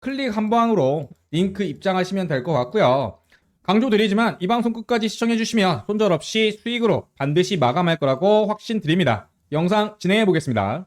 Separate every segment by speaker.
Speaker 1: 클릭 한 방으로 링크 입장하시면 될 것 같고요. 강조드리지만 이 방송 끝까지 시청해주시면 손절 없이 수익으로 반드시 마감할 거라고 확신 드립니다. 영상 진행해 보겠습니다.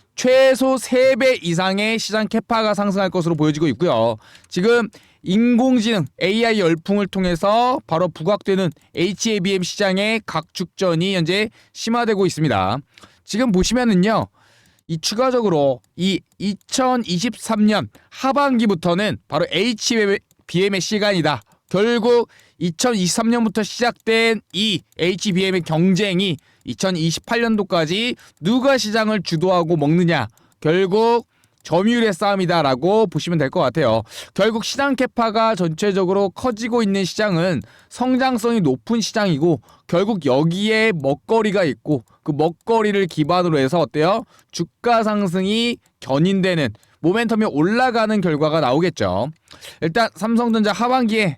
Speaker 1: 최소 3배 이상의 시장 캐파가 상승할 것으로 보여지고 있고요. 지금 인공지능 AI 열풍을 통해서 바로 부각되는 HBM 시장의 각축전이 현재 심화되고 있습니다. 지금 보시면은요. 이 추가적으로 이 2023년 하반기부터는 바로 HBM의 시간이다. 결국 2023년부터 시작된 이 HBM의 경쟁이 2028년도까지 누가 시장을 주도하고 먹느냐 결국 점유율의 싸움이다라고 보시면 될 것 같아요. 결국 시장 캐파가 전체적으로 커지고 있는 시장은 성장성이 높은 시장이고 결국 여기에 먹거리가 있고 그 먹거리를 기반으로 해서 어때요? 주가 상승이 견인되는 모멘텀이 올라가는 결과가 나오겠죠. 일단 삼성전자 하반기에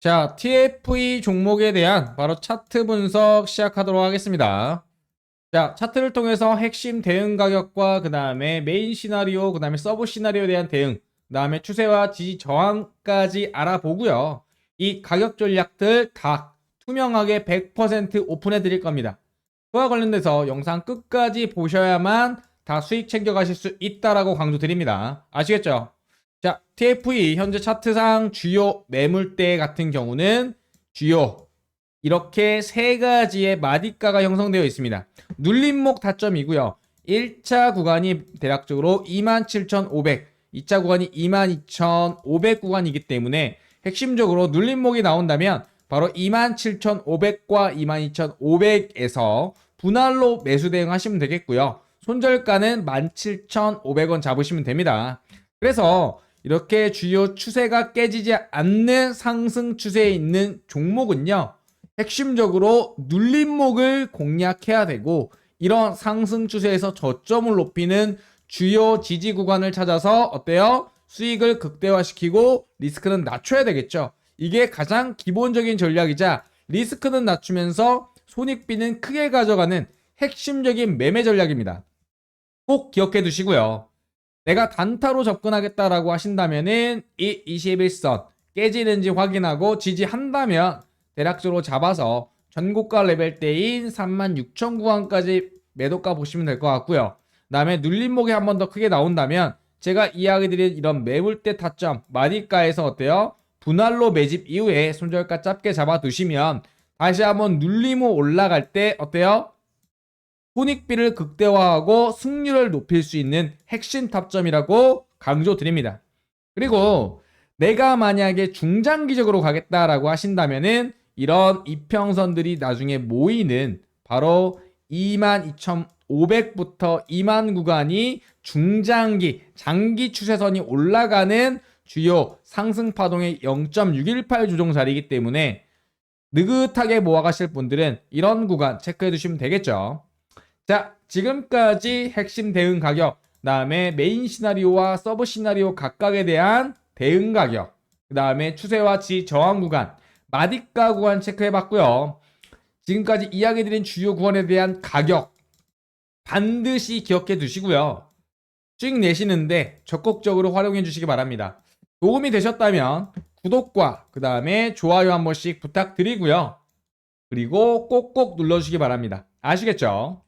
Speaker 1: 자, TFE 종목에 대한 바로 차트 분석 시작하도록 하겠습니다. 자, 차트를 통해서 핵심 대응 가격과 그 다음에 메인 시나리오, 그 다음에 서브 시나리오에 대한 대응, 그 다음에 추세와 지지 저항까지 알아보고요. 이 가격 전략들 다 투명하게 100% 오픈해 드릴 겁니다. 그와 관련돼서 영상 끝까지 보셔야만 다 수익 챙겨가실 수 있다라고 강조드립니다. 아시겠죠? 자, TFE 현재 차트상 주요 매물대 같은 경우는 주요 이렇게 세 가지의 마디가가 형성되어 있습니다. 눌림목 타점이고요. 1차 구간이 대략적으로 27,500, 2차 구간이 22,500 구간이기 때문에 핵심적으로 눌림목이 나온다면 바로 27,500과 22,500에서 분할로 매수 대응하시면 되겠고요. 손절가는 17,500원 잡으시면 됩니다. 그래서 이렇게 주요 추세가 깨지지 않는 상승 추세에 있는 종목은요. 핵심적으로 눌림목을 공략해야 되고 이런 상승 추세에서 저점을 높이는 주요 지지 구간을 찾아서 어때요? 수익을 극대화시키고 리스크는 낮춰야 되겠죠. 이게 가장 기본적인 전략이자 리스크는 낮추면서 손익비는 크게 가져가는 핵심적인 매매 전략입니다. 꼭 기억해 두시고요. 내가 단타로 접근하겠다라고 하신다면은 이 21선 깨지는지 확인하고 지지한다면 대략적으로 잡아서 전고가 레벨대인 36,000 구간까지 매도가 보시면 될 것 같고요. 그 다음에 눌림목이 한 번 더 크게 나온다면 제가 이야기 드린 이런 매물대 타점 마디가에서 어때요? 분할로 매집 이후에 손절가 짧게 잡아 두시면 다시 한번 눌리모 올라갈 때 어때요? 손익비를 극대화하고 승률을 높일 수 있는 핵심 타점이라고 강조드립니다. 그리고 내가 만약에 중장기적으로 가겠다라고 하신다면은 이런 이평선들이 나중에 모이는 바로 22,500부터 2만 구간이 중장기, 장기 추세선이 올라가는 주요 상승 파동의 0.618 조정 자리이기 때문에 느긋하게 모아가실 분들은 이런 구간 체크해 두시면 되겠죠. 자, 지금까지 핵심 대응 가격, 다음에 메인 시나리오와 서브 시나리오 각각에 대한 대응 가격, 그 다음에 추세와 지 저항 구간, 마디가 구간 체크해 봤고요. 지금까지 이야기 드린 주요 구간에 대한 가격 반드시 기억해 두시고요. 수익 내시는데 적극적으로 활용해 주시기 바랍니다. 도움이 되셨다면 구독과 그 다음에 좋아요 한 번씩 부탁드리고요. 그리고 꼭꼭 눌러주시기 바랍니다. 아시겠죠?